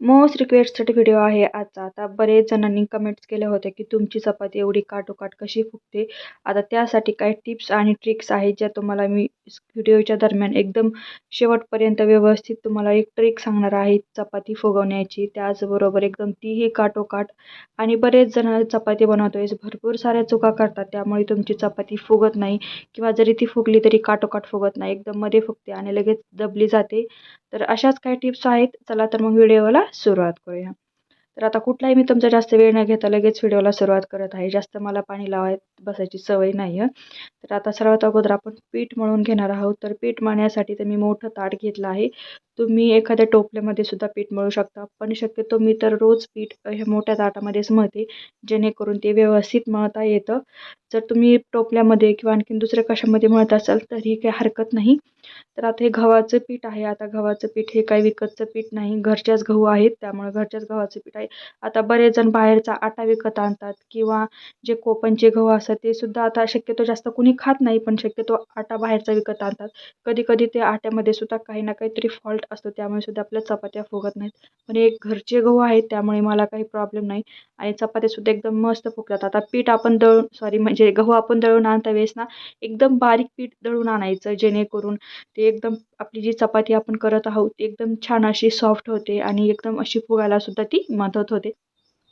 Most requested video आहे आजचा. आता बरेच जणांनी कमेंट्स केले होते की तुमची चपाती एवढी काटोकाट कशी फुगते? आता त्यासाठी काही टिप्स आणि ट्रिक्स आहेत ज्या तुम्हाला मी व्हिडिओच्या दरम्यान एकदम शेवटपर्यंत व्यवस्थित तुम्हाला एक ट्रिक सांगणार आहे चपाती फुगवण्याची. त्याचबरोबर एकदम तीही काटोकाट. आणि बरेच जण चपाती बनवतोय. भरपूर साऱ्या चुका करतात. त्यामुळे तुमची चपाती फुगत नाही किंवा जरी ती फुगली तरी काटोकाट फुगत नाही. एकदम मध्ये फुगते आणि लगेच दबली जाते. तर अशाच काही टिप्स आहेत. चला तर मग व्हिडिओला सुरुवात करूया. तर आता कुठलाही मी तुमचा जास्त वेळ न घेता लगेच व्हिडिओला सुरुवात करत आहे. जास्त मला पाणी लावायत बसायची सवय नाही आहे तर आता सर्वात अगोदर आपण पीठ मळून घेणार आहोत. तर पीठ मळण्यासाठी तर मी मोठं ताट घेतलं आहे. तुम्ही एखाद्या टोपल्यामध्ये सुद्धा पीठ मळू शकता. पण शक्यतो मी तर रोज पीठ हे मोठ्या ताटामध्येच मळते जेणेकरून ते व्यवस्थित मळता येतं. जर तुम्ही टोपल्यामध्ये किंवा आणखीन दुसऱ्या कशामध्ये मळत असाल तरी काही हरकत नाही. तर आता हे गव्हाचं पीठ आहे. आता गव्हाचं पीठ हे काही विकतचं पीठ नाही. घरच्याच गहू आहेत त्यामुळे घरच्याच गव्हाचं पीठ आहे. आता बरेच जण बाहेरचा आटा विकत आणतात किंवा जे कोपनचे गहू असतात ते सुद्धा आता शक्यतो जास्त कुणी खात नाही पण शक्यतो आटा बाहेरचा विकत आणतात. कधी कधी ते आट्यामध्ये सुद्धा काही ना काहीतरी फॉल्ट असतो त्यामुळे सुद्धा आपल्या चपात्या फुगत नाहीत. पण एक घरचे गहू आहेत त्यामुळे मला काही प्रॉब्लेम नाही. आणि चपात्यासुद्धा एकदम मस्त फुगतात. आता पीठ आपण दळून सॉरी म्हणजे गहू आपण दळून आणता वेळेस ना एकदम बारीक पीठ दळून आणायचं जेणेकरून ते एकदम आपली जी चपाती आपण करत आहोत ती एकदम छान अशी सॉफ्ट होते आणि एकदम अशी फुगायला सुद्धा ती मदत होते.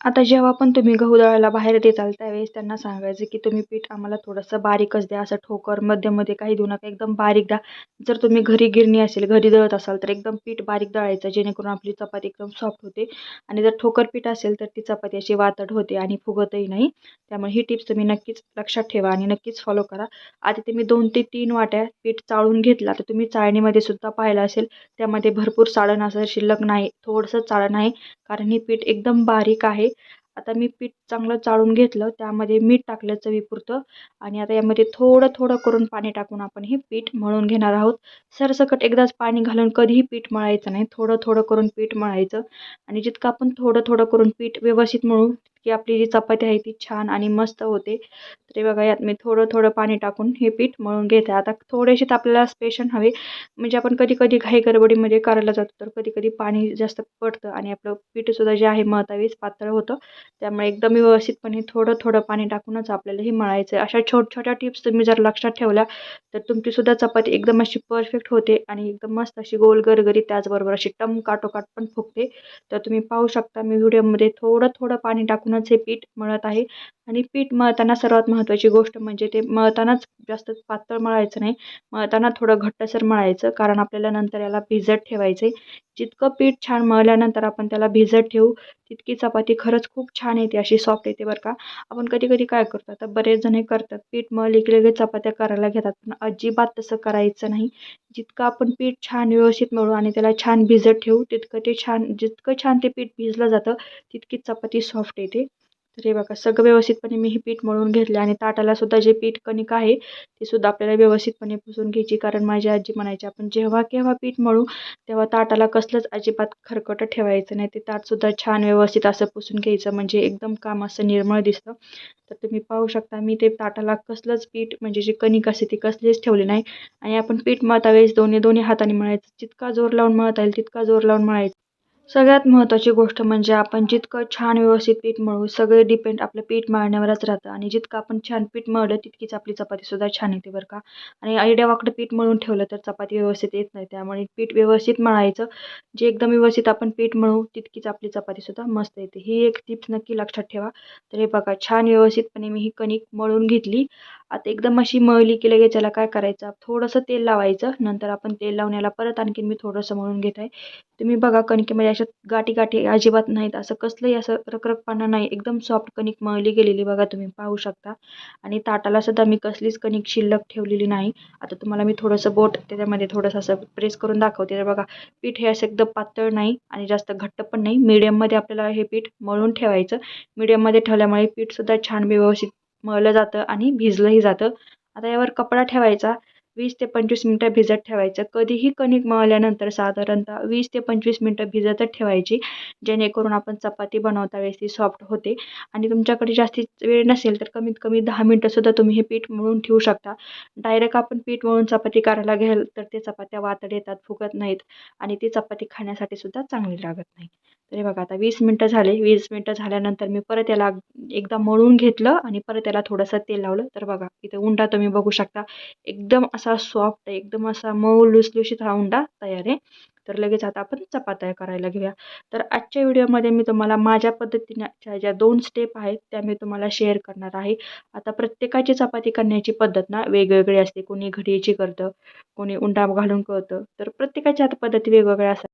आता जेव्हा पण तुम्ही गहू दळायला बाहेर देताल त्यावेळेस त्यांना सांगायचं की तुम्ही पीठ आम्हाला थोडंसं बारीकच द्या असं ठोकर मध्यमध्ये काही देऊ नका एकदम बारीक द्या. जर तुम्ही घरी गिरणी असेल घरी दळत असाल तर एकदम पीठ बारीक दळायचं जेणेकरून आपली चपाती एकदम सॉफ्ट होते. आणि जर ठोकर पीठ असेल तर ती चपाती अशी वातड होते आणि फुगतही नाही. त्यामुळे ही टिप्स तुम्ही नक्कीच लक्षात ठेवा आणि नक्कीच फॉलो करा. आधी ते मी दोन ते तीन वाट्या पीठ चाळून घेतला तर तुम्ही चाळणीमध्ये सुद्धा पाहिलं असेल त्यामध्ये भरपूर चाळण असं शिल्लक नाही थोडंसं चाळण आहे कारण हे पीठ एकदम बारीक आहे. आता मी पीठ चांगलं चाळून घेतलं त्यामध्ये मीठ टाकलं चवीपुरतं आणि आता यामध्ये थोडं थोडं करून पाणी टाकून आपण हे पीठ मळून घेणार आहोत. सरसकट एकदाच पाणी घालून कधीही पीठ मळायचं नाही. थोडं थोडं करून पीठ मळायचं आणि जितकं आपण थोडं थोडं करून पीठ व्यवस्थित मळू की आपली जी चपाती आहे ती छान आणि मस्त होते. तर बघा यात मी थोडं थोडं पाणी टाकून हे पीठ मळून घेते. आता थोडेसेच आपल्याला स्पेशन हवे. म्हणजे आपण कधी कधी घाई गडबडीमध्ये करायला जातो तर कधी कधी पाणी जास्त पडतं आणि आपलं पीठसुद्धा जे आहे मळतावेळेस पातळ होतं. त्यामुळे एकदम व्यवस्थितपणे थोडं थोडं पाणी टाकूनच आपल्याला हे मळायचं आहे. अशा छोट छोट्या टिप्स तुम्ही जर लक्षात ठेवल्या तर तुमचीसुद्धा चपाती एकदम अशी परफेक्ट होते आणि एकदम मस्त अशी गोल गरगरी त्याचबरोबर अशी टम काटोकाट पण फुगते. तर तुम्ही पाहू शकता मी व्हिडिओमध्ये थोडं थोडं पाणी टाकून टाकूनच हे पीठ मळत आहे. आणि पीठ मळताना सर्वात महत्त्वाची गोष्ट म्हणजे ते मळतानाच जास्त पातळ मळायचं नाही. मळताना थोडं घट्टसर मळायचं कारण आपल्याला नंतर याला भिजत ठेवायचं आहे जितकं पीठ छान मळल्यानंतर आपण त्याला भिजत ठेवू तितकी चपाती खरंच खूप छान येते अशी सॉफ्ट येते बरं का. आपण कधी कधी काय करतो आता बरेच जण करतात पीठ मळली की लगेच चपात्या करायला घेतात. पण अजिबात तसं करायचं नाही. जितकं आपण पीठ छान व्यवस्थित मळू आणि त्याला छान भिजत ठेवू तितकं ते छान जितकं छान ते पीठ भिजलं जातं तितकीच चपाती सॉफ्ट येते. तर हे बघा सगळं व्यवस्थितपणे मी हे पीठ मळून घेतले आणि ताटाला सुद्धा जे पीठ कणिक आहे ते सुद्धा आपल्याला व्यवस्थितपणे पुसून घ्यायची. कारण माझी आजी म्हणायची आपण जेव्हा केव्हा पीठ मळू तेव्हा ताटाला कसलंच अजिबात खरकटं ठेवायचं नाही. ते ताटसुद्धा छान व्यवस्थित असं पुसून घ्यायचं म्हणजे एकदम काम असं निर्मळ दिसतं. तर तुम्ही पाहू शकता मी ते ताटाला कसलंच पीठ म्हणजे जे कणिक असते ती कसलीच ठेवली नाही. आणि आपण पीठ मळता वेळेस दोन्ही दोन्ही हाताने मळायचं. जितका जोर लावून मळता येईल तितका जोर लावून मळायचं. सगळ्यात महत्त्वाची गोष्ट म्हणजे आपण जितकं छान व्यवस्थित पीठ मळू सगळे डिपेंड आपलं पीठ मळण्यावरच राहतं. आणि जितकं आपण छान पीठ मळलं तितकीच आपली चपातीसुद्धा छान येते बरं का. आणि आयडियावाकडं पीठ मळून ठेवलं तर चपाती व्यवस्थित येत नाही. त्यामुळे पीठ व्यवस्थित मळायचं. जे एकदम व्यवस्थित आपण पीठ मळू तितकीच आपली चपातीसुद्धा मस्त येते. ही एक टिप्स नक्की लक्षात ठेवा. तर हे बघा छान व्यवस्थितपणे मी ही कणिक मळून घेतली. आता एकदम अशी मळली की लगेच याला काय करायचं? थोडंसं तेल लावायचं. नंतर आपण तेल लावण्याला परत आणखीन मी थोडंसं मळून घेत आहे. तुम्ही बघा कणकेमध्ये अशा गाठी गाठी अजिबात नाहीत. असं कसलंही असं रखरखपणा नाही. एकदम सॉफ्ट कणिक मळली गेलेली बघा तुम्ही पाहू शकता. आणि ताटाला सुद्धा मी कसलीच कणिक शिल्लक ठेवलेली नाही. आता तुम्हाला मी थोडंसं बोट त्याच्यामध्ये थोडंसं असं प्रेस करून दाखवते. तर बघा पीठ हे असं एकदम पातळ नाही आणि जास्त घट्ट पण नाही. मीडियममध्ये आपल्याला हे पीठ मळून ठेवायचं. मीडियममध्ये ठेवल्यामुळे पीठसुद्धा छान व्यवस्थित मळलं जातं आणि भिजलंही जातं. आता यावर कपडा ठेवायचा. वीस ते पंचवीस मिनटं भिजत ठेवायचं. कधीही कणिक मळल्यानंतर साधारणतः वीस ते पंचवीस मिनटं भिजतच ठेवायची जेणेकरून आपण चपाती बनवता वेळेस ती सॉफ्ट होते. आणि तुमच्याकडे जास्तीत वेळ नसेल तर कमीत कमी दहा मिनटंसुद्धा तुम्ही हे पीठ मळून ठेवू शकता. डायरेक्ट आपण पीठ मळून चपाती करायला घ्याल तर ते चपात्या वातड येतात फुगत नाहीत आणि ती चपाती खाण्यासाठी सुद्धा चांगली लागत नाही. तरी बघा आता वीस मिनटं झाले. वीस मिनटं झाल्यानंतर मी परत याला एकदा मळून घेतलं आणि परत याला थोडंसं तेल लावलं. तर बघा इथे उंडा तुम्ही बघू शकता. एकदम असा असा सॉफ्ट आहे एकदम असा मऊ लुसलुशीत हा उंडा तयार आहे. तर लगेच आता आपण चपात्या करायला घेऊया. तर आजच्या व्हिडिओमध्ये मी तुम्हाला माझ्या पद्धतीने ज्या दोन स्टेप आहेत त्या मी तुम्हाला शेअर करणार आहे. आता प्रत्येकाची चपाती करण्याची पद्धत ना वेगवेगळी असते. कोणी घडीची करतं कोणी उंडा घालून करतं. तर प्रत्येकाच्या आता पद्धती वेगवेगळ्या असतात.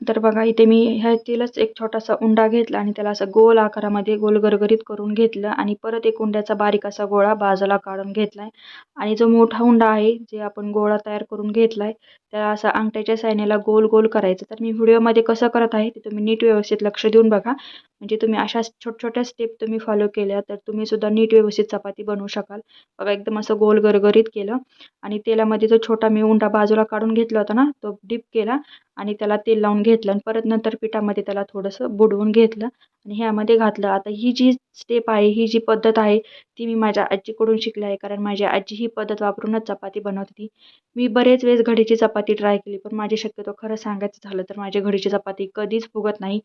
तर बघा इथे मी ह्यातीलच एक छोटासा उंडा घेतला आणि त्याला असं गोल आकारामध्ये गोल गरगरीत करून घेतलं आणि परत एक उंड्याचा बारीक असा गोळा बाजूला काढून घेतलाय. आणि जो मोठा उंडा आहे जे आपण गोळा तयार करून घेतलाय त्याला असा अंगठ्याच्या सायनेला गोल गोल करायचं. तर मी व्हिडिओमध्ये कसं करत आहे ते तुम्ही नीट व्यवस्थित लक्ष देऊन बघा. म्हणजे तुम्ही अशा छोट छोट्या स्टेप तुम्ही फॉलो केल्या तर तुम्ही सुद्धा नीट व्यवस्थित चपाती बनवू शकाल. बघा एकदम असं गोल गरगरीत केलं आणि तेलामध्ये जो छोटा मी उंडा बाजूला काढून घेतला होता ना तो डीप केला आणि त्याला तेल लावून घेतलं आणि परत नंतर पिठामध्ये त्याला थोडंसं बुडवून घेतलं आणि ह्यामध्ये घातलं. आता ही जी स्टेप आहे ही जी पद्धत आहे ती मी माझ्या आजीकडून शिकली आहे कारण माझी आजी ही पद्धत वापरूनच चपाती बनवत होती. मी बरेच वेळेस घडीची चपाती ट्राय केली पण माझी शक्यतो खरं सांगायचं झालं तर माझी घडीची चपाती कधीच फुगत नाही.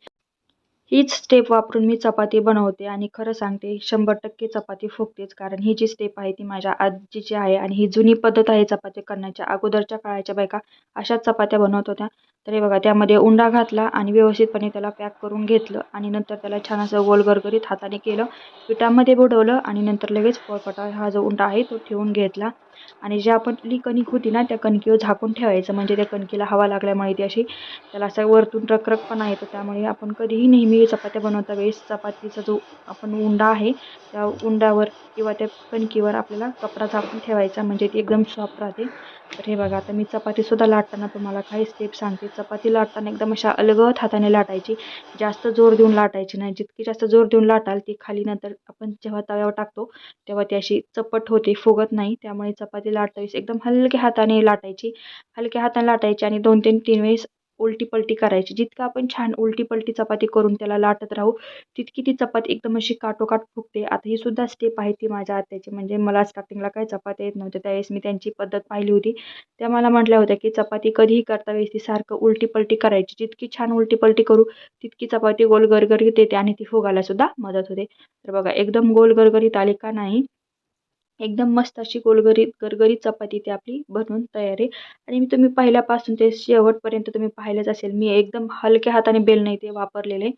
हीच स्टेप वापरून मी चपाती बनवते आणि खरं सांगते शंभर टक्के चपाती फुगतेच. कारण ही जी स्टेप आहे ती माझ्या आजीची आहे आणि ही जुनी पद्धत आहे चपाती करण्याच्या अगोदरच्या काळाच्या बायका अशाच चपात्या बनवत होत्या. तर हे बघा त्यामध्ये उंडा घातला आणि व्यवस्थितपणे त्याला पॅक करून घेतलं आणि नंतर त्याला छान असं गोल गरगरीत हाताने केलं. पिठामध्ये बुडवलं आणि नंतर लगेच पोळपाटा हा जो उंडा आहे तो ठेवून घेतला. आणि जी आपली कणिक होती ना त्या कणकीवर झाकून ठेवायचं. म्हणजे त्या कणकीला हवा लागल्यामुळे ती अशी त्याला असं वरतून रखरखपणा येतो त्यामुळे आपण कधीही नेहमी चपात्या बनवता वेळेस चपातीचा जो आपण उंडा आहे त्या उंडावर किंवा त्या कणकीवर आपल्याला कपडा झाकून ठेवायचा. म्हणजे ती एकदम सॉफ्ट राहते. तर हे बघा आता मी चपातीसुद्धा लाटताना तुम्हाला काही स्टेप सांगते. चपाती लाटताना एकदम अशा अलगद हाताने लाटायची. जास्त जोर देऊन लाटायची नाही. जितकी जास्त जोर देऊन लाटाल ती खाली नंतर आपण जेव्हा तव्यावर टाकतो तेव्हा ती अशी चपट होते फुगत नाही. त्यामुळे चपाती लाटता एकदम हलक्या हाताने लाटायची. हलक्या हाताने लाटायची आणि दोन तीन तीन वेळेस उलटी पलटी करायची. जितकं आपण छान उलटी पलटी चपाती करून त्याला लाटत राहू तितकी ती चपाती एकदम अशी काटोकाट फुगते. आता ही सुद्धा स्टेप आहे ती माझ्या आत्याची. म्हणजे मला स्टार्टिंगला काही चपात्या येत नव्हत्या. त्यावेळेस मी त्यांची पद्धत पाहिली होती. त्या मला म्हटल्या होत्या की चपाती कधीही करता वेळेस ती सारखं उलटी पलटी करायची. जितकी छान उलटी पलटी करू तितकी चपाती गोल गरगरीत येते आणि ती फुगायला सुद्धा मदत होते. तर बघा एकदम गोल गरगरीत आली का नाही एकदम मस्त अशी गोलगरीत गरगरीत चपाती ती आपली बनवून तयार आहे. आणि मी तुम्ही पहिल्यापासून ते शेवटपर्यंत तुम्ही पाहिलंच असेल. मी एकदम हलक्या हाताने बेल नाही ते वापरलेले.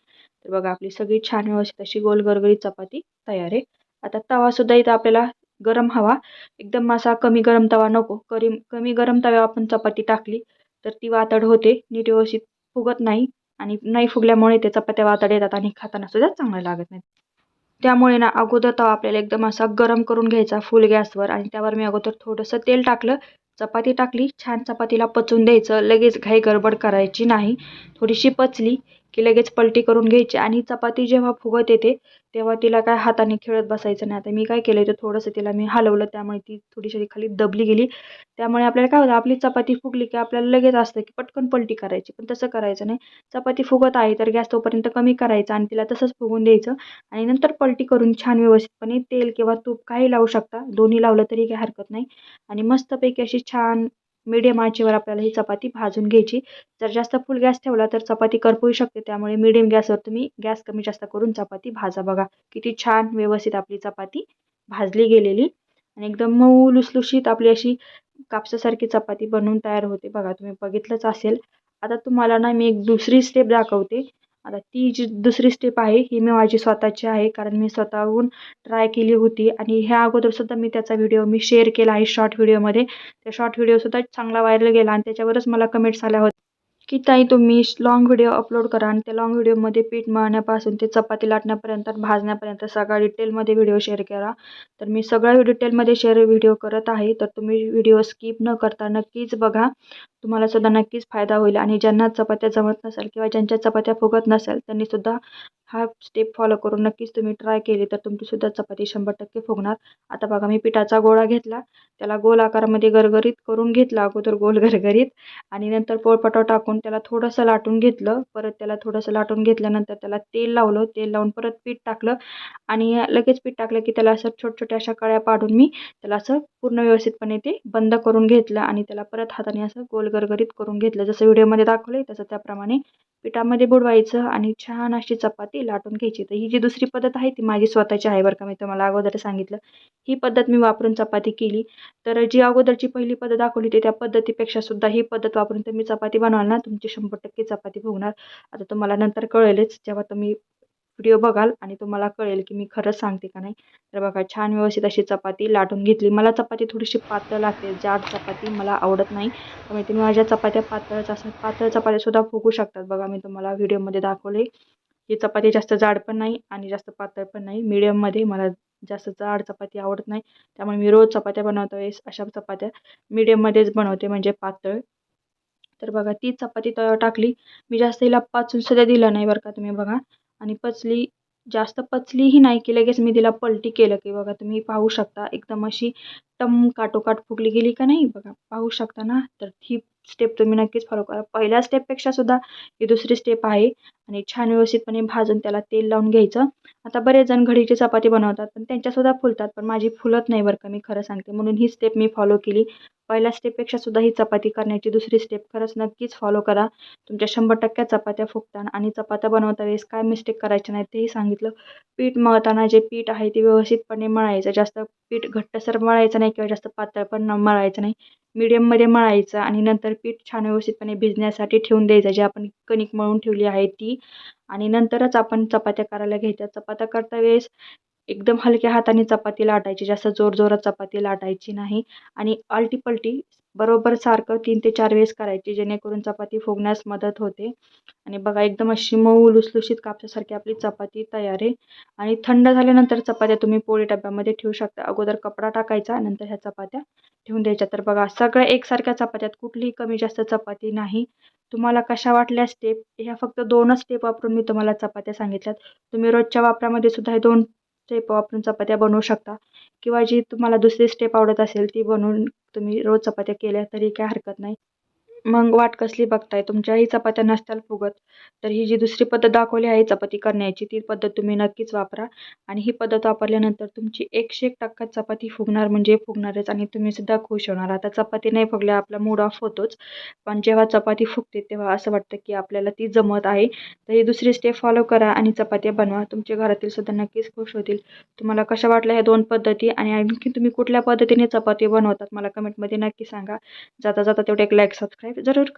तर बघा आपली सगळी छान व्यवस्थित अशी गोल गरगरीत चपाती तयार आहे. आता तवासुद्धा इथं आपल्याला गरम हवा. एकदम असा कमी गरम तवा नको. करी कमी गरम तव्यावर आपण चपाती टाकली तर ती वातड होते. नीट व्यवस्थित फुगत नाही. आणि नाही फुगल्यामुळे ते चपात्या वातड येतात आणि खाताना सुद्धा चांगलं लागत नाही. त्यामुळे ना अगोदर तवा आपल्याला एकदम असा गरम करून घ्यायचा फुल गॅसवर आणि त्यावर मी अगोदर थोडंसं तेल टाकलं. चपाती टाकली छान चपातीला पचून द्यायचं. लगेच घाई गडबड करायची नाही. थोडीशी पचली. की लगेच पलटी करून घ्यायची आणि चपाती जेव्हा फुगत येते तेव्हा तिला काय हाताने खेळत बसायचं नाही. आता मी काय केलं तर थोडंसं तिला मी हलवलं त्यामुळे ती थोडीशी खाली दबली गेली. त्यामुळे आपल्याला काय होतं आपली चपाती फुगली की आपल्याला लगेच असतं की पटकन पलटी करायची पण तसं करायचं नाही. चपाती फुगत आहे तर गॅस तोपर्यंत कमी करायचा आणि तिला तसंच फुगून द्यायचं आणि नंतर पलटी करून छान व्यवस्थितपणे तेल किंवा तूप काही लावू शकता. दोन्ही लावलं तरी काही हरकत नाही. आणि मस्तपैकी अशी छान मीडियम आचेवर आपल्याला ही चपाती भाजून घ्यायची. जर जास्त फुल गॅस ठेवला तर चपाती करपू शकते. त्यामुळे मीडियम गॅसवर तुम्ही गॅस कमी जास्त करून चपाती भाजा बघा. किती छान व्यवस्थित आपली चपाती भाजली गेलेली. आणि एकदम मऊ लुसलुशीत आपली अशी कापसासारखी चपाती बनवून तयार होते बघा. तुम्ही बघितलंच असेल. आता तुम्हाला ना मी एक दुसरी स्टेप दाखवते. आता ती जी दुसरी स्टेप आहे ही मी माझी स्वतःची आहे कारण मी स्वतःहून ट्राय केली होती. आणि ह्या अगोदरसुद्धा मी त्याचा व्हिडिओ मी शेअर केला आहे शॉर्ट व्हिडिओमध्ये त्या शॉर्ट व्हिडिओसुद्धा चांगला व्हायरल गेला आणि त्याच्यावरच मला कमेंट्स आल्या होत्या. की ताई तुम्ही लाँग व्हिडिओ अपलोड करा आणि त्या लाँग व्हिडिओमध्ये पीठ मळण्यापासून ते चपाती लाटण्यापर्यंत भाजण्यापर्यंत सगळा डिटेलमध्ये व्हिडिओ शेअर करा. तर मी सगळा डिटेलमध्ये शेअर व्हिडिओ करत आहे. तर तुम्ही व्हिडिओ स्किप न करता नक्कीच बघा. तुम्हाला सुद्धा नक्कीच फायदा होईल आणि ज्यांना चपात्या जमत नसेल किंवा ज्यांच्या चपात्या फुगत नसेल त्यांनीसुद्धा हा स्टेप फॉलो करून नक्कीच तुम्ही ट्राय केली तर तुमचीसुद्धा चपाती शंभर टक्के फुगणार. आता बघा मी पिठाचा गोळा घेतला. त्याला गोल आकारामध्ये गरगरीत करून घेतला अगोदर गोल गरगरीत. आणि नंतर पोळपाटा टाकून त्याला थोडंसं लाटून घेतलं. परत त्याला थोडंसं लाटून घेतल्यानंतर त्याला तेल लावलं. तेल लावून परत पीठ टाकलं. आणि लगेच पीठ टाकलं की त्याला असं छोट छोट्या अशा कळ्या पाडून मी त्याला असं पूर्ण व्यवस्थितपणे ते बंद करून घेतलं. आणि त्याला परत हाताने असं गोल गरगरीत करून घेतलं. जसं व्हिडिओमध्ये दाखवलं आहे तसं त्याप्रमाणे पिठामध्ये बुडवायचं. आणि छान अशी चपाती ती लाटून घ्यायची. तर ही जी दुसरी पद्धत आहे ती माझी स्वतःची आहे बरं का मी तुम्हाला अगोदर सांगितलं. ही पद्धत मी वापरून चपाती केली. तर जी अगोदरची पहिली पद्धत दाखवली ती त्या पद्धतीपेक्षा सुद्धा ही पद्धत वापरून तुम्ही चपाती बनवाल ना तुमची शंभर टक्के चपाती भोगणार आता तुम्हाला नंतर कळेलच जेव्हा तुम्ही व्हिडिओ बघाल आणि तुम्हाला कळेल की मी खरंच सांगते का नाही. तर बघा छान व्यवस्थित अशी चपाती लाटून घेतली. मला चपाती थोडीशी पातळ लागते जाड चपाती मला आवडत नाही. त्यामुळे तुम्ही माझ्या चपात्या पातळच असतात पातळ चपात्यासुद्धा फुगू शकतात. बघा मी तुम्हाला व्हिडिओमध्ये दाखवले ही चपाती जास्त जाड पण नाही आणि जास्त पातळ पण नाही. मिडियममध्ये मला जास्त जाड चपाती आवडत नाही. त्यामुळे मी रोज चपात्या बनवतो वेळेस अशा चपात्या मिडियममध्येच बनवते म्हणजे पातळ. तर बघा ती चपाती तव्यावर टाकली. मी जास्त हिला पाचून सुद्धा दिलं नाही बरं का तुम्ही बघा. आणि पचली जास्त पचलीही नाही की लगेच मी तिला पलटी केलं की बघा तुम्ही पाहू शकता. एकदम अशी टम काटोकाट फुगली गेली का नाही बघा. पाहू शकता ना? तर ही स्टेप तुम्ही नक्कीच फॉलो करा. पहिल्या स्टेपपेक्षा सुद्धा ही दुसरी स्टेप आहे. आणि छान व्यवस्थितपणे भाजून त्याला तेल लावून घ्यायचं. आता बरेच जण घडीची चपाती बनवतात पण त्यांच्यासुद्धा फुलतात पण माझी फुलत नाही बरं का मी खरं सांगते. म्हणून ही स्टेप मी फॉलो केली. पहिल्या स्टेपपेक्षा सुद्धा ही चपाती करण्याची दुसरी स्टेप खरंच नक्कीच फॉलो करा. तुमच्या शंभर टक्क्या चपात्या फुगतात आणि चपात्या बनवता वेळेस काय मिस्टेक करायचे नाही तेही सांगितलं. पीठ मळताना जे पीठ आहे ते व्यवस्थितपणे मळायचं जास्त पीठ घट्टसर मळायचं नाही किंवा जास्त पातळ पण न मळायचं नाही. मीडियममध्ये मळायचं आणि नंतर पीठ छान व्यवस्थितपणे भिजण्यासाठी ठेवून द्यायचं. जे आपण कणिक मळून ठेवली आहे ती. आणि नंतरच आपण चपात्या करायला घ्यायच्या. चपात्या करता वेळेस एकदम हलक्या हाताने चपाती लाटायची जास्त जोर जोरात चपाती लाटायची नाही. आणि आलटी पलटी बरोबर सारखं तीन ते चार वेळेस करायची जेणेकरून चपाती फुगण्यास मदत होते. आणि बघा एकदम अशी मऊ लुसलुशीत कापसासारखी आपली चपाती तयार आहे. आणि थंड झाल्यानंतर चपात्या तुम्ही पोळी डब्यामध्ये ठेवू शकता. अगोदर कपडा टाकायचा नंतर ह्या चपात्या ठेवून द्यायच्या. तर बघा सगळ्या एकसारख्या चपात्यात कुठलीही कमी जास्त चपाती नाही. तुम्हाला कशा वाटल्या स्टेप ह्या फक्त दोनच स्टेप वापरून मी तुम्हाला चपात्या सांगितल्यात. तुम्ही रोजच्या वापरामध्ये सुद्धा हे दोन स्टेप वापरून चपात्या बनवू शकता. किंवा जी तुम्हाला दुसरी स्टेप आवडत असेल ती बनवून तुम्ही रोज चपात्या केल्या तरी काय हरकत नाही. मग वाट कसली बघताय? तुमच्याही चपात्या नसताल फुगत. तर ही जी दुसरी पद्धत दाखवली आहे चपाती करण्याची ती पद्धत तुम्ही नक्कीच वापरा. आणि ही पद्धत वापरल्यानंतर तुमची एकशे एक टक्का चपाती फुगणार म्हणजे फुगणारच आणि तुम्ही सुद्धा खुश होणार. आता चपाती नाही फुगल्या आपला मूड ऑफ होतोच. पण जेव्हा चपाती फुगते तेव्हा असं वाटतं की आपल्याला ती जमत आहे. तर ही दुसरी स्टेप फॉलो करा आणि चपात्या बनवा. तुमच्या घरातील सुद्धा नक्कीच खुश होतील. तुम्हाला कशा वाटल्या ह्या दोन पद्धती आणि आणखी तुम्ही कुठल्या पद्धतीने चपाती बनवतात मला कमेंटमध्ये नक्की सांगा. जाता जाता तेवढे एक लाईक सबस्क्राईब जरूर करा